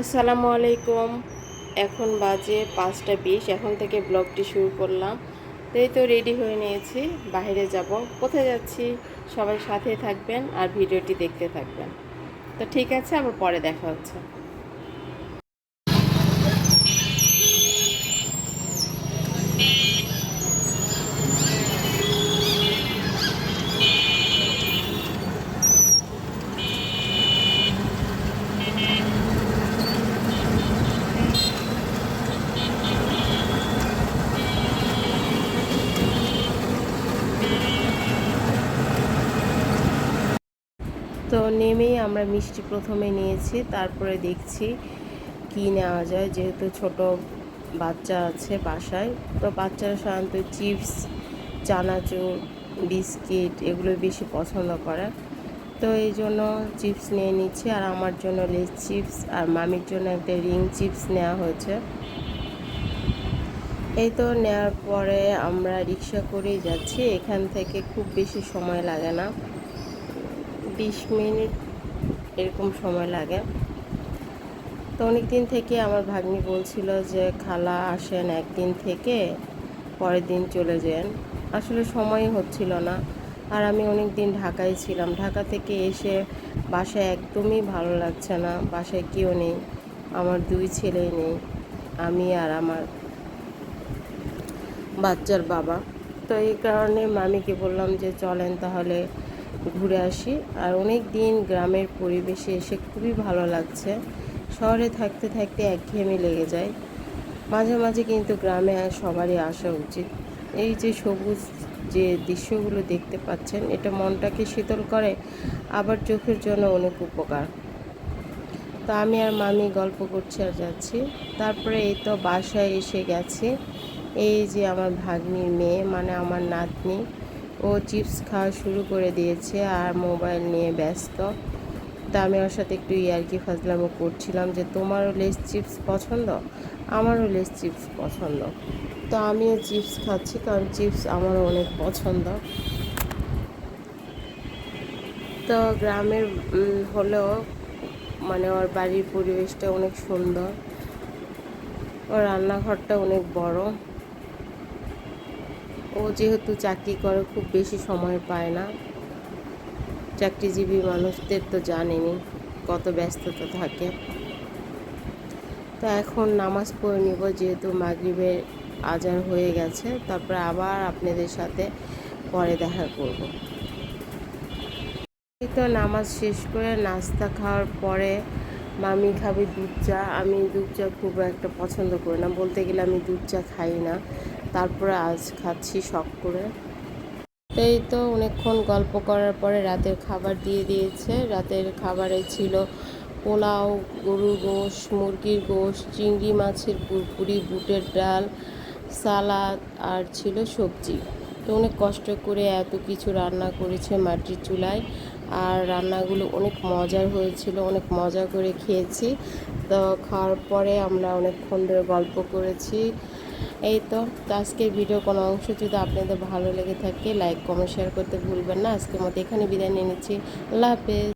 আসসালামু আলাইকুম। এখন বাজে পাঁচটা বিশ, এখন থেকে ব্লগটি শুরু করলাম। এই তো রেডি হয়ে নিয়েছি, বাইরে যাব। কোথায় যাচ্ছি? সবাই সাথে থাকবেন আর ভিডিওটি দেখতে থাকবেন। তো ঠিক আছে, আবার পরে দেখা হচ্ছে। তো নেমেই আমরা মিষ্টি প্রথমে নিয়েছি, তারপরে দেখছি কি নেওয়া যায়, যেহেতু ছোট বাচ্চা আছে বাসায়। তো বাচ্চারা সাধারণত চিপস, চানাচুর, বিস্কিট এগুলো বেশি পছন্দ করে। তো এই জন্য চিপস নিয়ে নিচ্ছি, আর আমার জন্য লেস চিপস, আর মামির জন্য একটা রিং চিপস নেওয়া হয়েছে। এই তো নেওয়ার পরে আমরা রিক্সা করেই যাচ্ছি, এখান থেকে খুব বেশি সময় লাগে না। বিশ মিনিট এরকম সময় লাগে। তো অনেক দিন থেকে আমার ভাগ্নি বলছিল যে, খালা আসেন একদিন থেকে, পরের দিন চলে যান। আসলে সময় হচ্ছিল না। আর আমি অনেক দিন ঢাকায় ছিলাম। ঢাকা থেকে এসে বাসায় একদমই ভালো লাগছে না। বাসায় কেউ নেই। আমার দুই ছেলে নেই, আমি আর আমার বাচ্চার বাবা। তো এই কারণে মামিকে বললাম যে, চলেন তাহলে ঘুরে আসি। আর অনেক দিন গ্রামের পরিবেশে এসে খুবই ভালো লাগছে। শহরে থাকতে থাকতে একঘেয়েমি লেগে যায়। মাঝে মাঝে কিন্তু গ্রামে সবারই আসা উচিত। এই যে সবুজ যে দৃশ্যগুলো দেখতে পাচ্ছেন, এটা মনটাকে শীতল করে, আবার চোখের জন্য অনেক উপকার। তো আমি আর মামি গল্প করছি আর যাচ্ছি। তারপরে এই তো বাসায় এসে গেছি। এই যে আমার ভাগ্নির মেয়ে মানে আমার নাতনি। ও চিপস খাওয়া শুরু করে দিয়েছে আর মোবাইল নিয়ে ব্যস্ত। তা আমি ওর সাথে একটু ইয়ার্কি ফাজলামো করছিলাম যে, তোমারও লেস চিপস পছন্দ? আমারও লেস চিপস পছন্দ। তো আমিও চিপস খাচ্ছি কারণ চিপস আমারও অনেক পছন্দ। তো গ্রামের হলেও মানে ওর বাড়ির পরিবেশটা অনেক সুন্দর। ওর রান্নাঘরটা অনেক বড়। ও যেহেতু চাকরি করে, খুব বেশি সময় পায় না। চাকরিজীবী মানুষদের তো জানেনি কত ব্যস্ততা থাকে। তো এখন নামাজ পড়ে নিব, যেহেতু মাগরিবের আজান হয়ে গেছে, তারপরে আবার আপনাদের সাথে পরে দেখা করব। তো নামাজ শেষ করে নাস্তা খাওয়ার পরে, মামি খাবে দুধ চা। আমি দুধ চা খুব একটা পছন্দ করি না, বলতে গেলে আমি দুধ চা খাই না। তারপরে আজ খাচ্ছি শখ করে। এই তো অনেকক্ষণ গল্প করার পরে রাতের খাবার দিয়ে দিয়েছে। রাতের খাবারে ছিল পোলাও, গরুর গোশ, মুরগির গোশ, চিংড়ি মাছের পুরপুরি, বুটের ডাল, সালাদ আর ছিল সবজি। তো অনেক কষ্ট করে এত কিছু রান্না করেছে মাটির চুলায় আর রান্নাগুলো অনেক মজার হয়েছিল, অনেক মজা করে খেয়েছি। তো খাওয়ার পরে আমরা অনেকক্ষণ ধরে গল্প করেছি। এই তো আজকের ভিডিও কোনো অংশ যদি আপনাদের ভালো লেগে থাকে লাইক কমেন্ট শেয়ার করতে ভুলবেন না। আজকের মতো এখানে বিদায় নিয়ে নিচ্ছি। আল্লাহ হাফেজ।